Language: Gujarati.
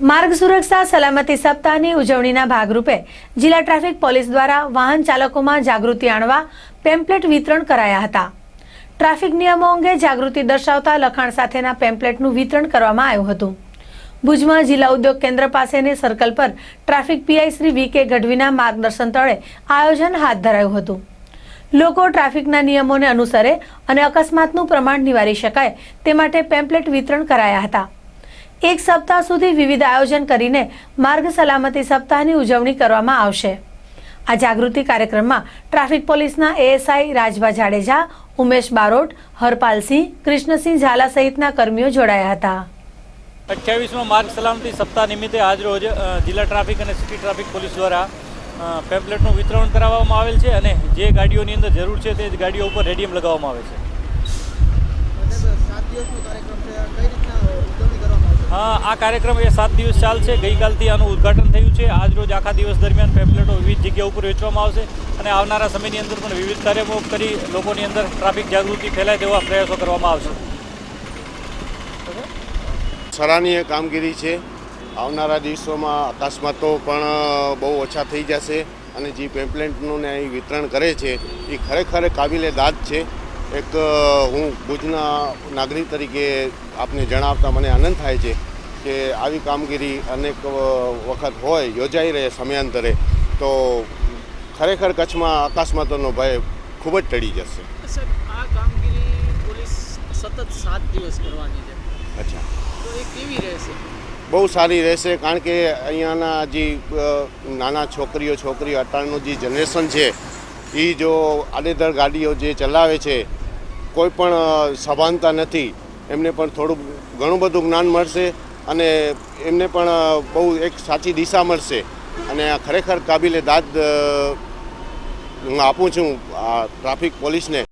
માર્ગ સુરક્ષા, સલામતી સપ્તાહની ઉજવણીના ભાગરૂપે જિલ્લા ટ્રાફિક પોલીસ દ્વારા વાહન ચાલકોમાં જાગૃતિ આણવા પેમ્પલેટ વિતરણ કરાયા હતા. ટ્રાફિક નિયમો અંગે જાગૃતિ દર્શાવતા લખાણ સાથેના પેમ્પલેટનું વિતરણ કરવામાં આવ્યું હતું. ભુજમાં જિલ્લા ઉદ્યોગ કેન્દ્ર પાસેની સર્કલ પર ટ્રાફિક પીઆઈ શ્રી વી કે ગઢવીના માર્ગદર્શન તળે આયોજન હાથ ધરાયું હતું. લોકો ટ્રાફિકના નિયમોને અનુસરે અને અકસ્માતનું પ્રમાણ નિવારી શકાય તે માટે પેમ્પલેટ વિતરણ કરાયા હતા. એક સપ્તાહ સુધી વિવિધ આયોજન કરીને માર્ગ સલામતી સપ્તાહની ઉજવણી કરવામાં આવશે. આ જાગૃતિ કાર્યક્રમમાં ટ્રાફિક પોલીસના એએસઆઈ રાજભા જાડેજા ઉમેશ બારોટ હરપાલસિંહ કૃષ્ણસિંહ ઝાલા સહિતના કર્મીઓ જોડાયા હતા. અઠ્યાવીસમાં માર્ગ સલામતી સપ્તાહ નિમિત્તે આજરોજ જિલ્લા ટ્રાફિક અને સિટી ટ્રાફિક પોલીસ દ્વારા પેમ્પલેટનું વિતરણ કરાવવામાં આવેલ છે અને જે ગાડીઓની અંદર જરૂર છે તે જ ગાડીઓ ઉપર રેડિયમ લગાવવામાં આવે છે. સાત દિવસનો કાર્યક્રમ છે કઈ રીતના ઉજવણી કરવામાં આવશે અ, આ કાર્યક્રમ એ સાત દિવસ ચાલશે. ગઈકાલથી આનું ઉદ્ઘાટન થયું છે. આજરોજ આખા દિવસ દરમિયાન પેમ્પલેટો વિવિધ જગ્યા ઉપર વેચવામાં આવશે અને આવનારા સમયની અંદર પણ વિવિધ કાર્યક્રમો કરી લોકોની અંદર ટ્રાફિક જાગૃતિ ફેલાય તેવા પ્રયાસો કરવામાં આવશે. સરાહનીય કામગીરી છે. આવનારા દિવસોમાં અકસ્માતો પણ બહુ ઓછા થઈ જશે અને જે પેમ્પલેટનું અહીં વિતરણ કરે છે, એ ખરેખર કાબિલે દાદ છે. એક હું ભુજના નાગરિક તરીકે આપને જણાવતા મને આનંદ થાય છે કે આવી કામગીરી અનેક વખત હોય યોજાઈ રહે સમયાંતરે તો ખરેખર કચ્છમાં અકસ્માતોનો ભય ખૂબ જ ટળી જશે. આ કામગીરી પોલીસ સતત સાત દિવસ કરવાની છે. અચ્છા. તો એ કેવી રહેશે? બહુ સારી રહેશે કારણ કે અહીંયાના જે નાના છોકરીઓ છોકરીઓ અત્યારનું જે જનરેશન છે એ જો આડેધડ ગાડીઓ જે ચલાવે છે કોઈ પણ સભાનતા નથી, એમને પણ થોડુંક ઘણું બધું જ્ઞાન મળશે અને એમને પણ બહુ એક સાચી દિશા મળશે. અને આ ખરેખર કાબિલે દાદ હું આપું છું આ ટ્રાફિક પોલીસને.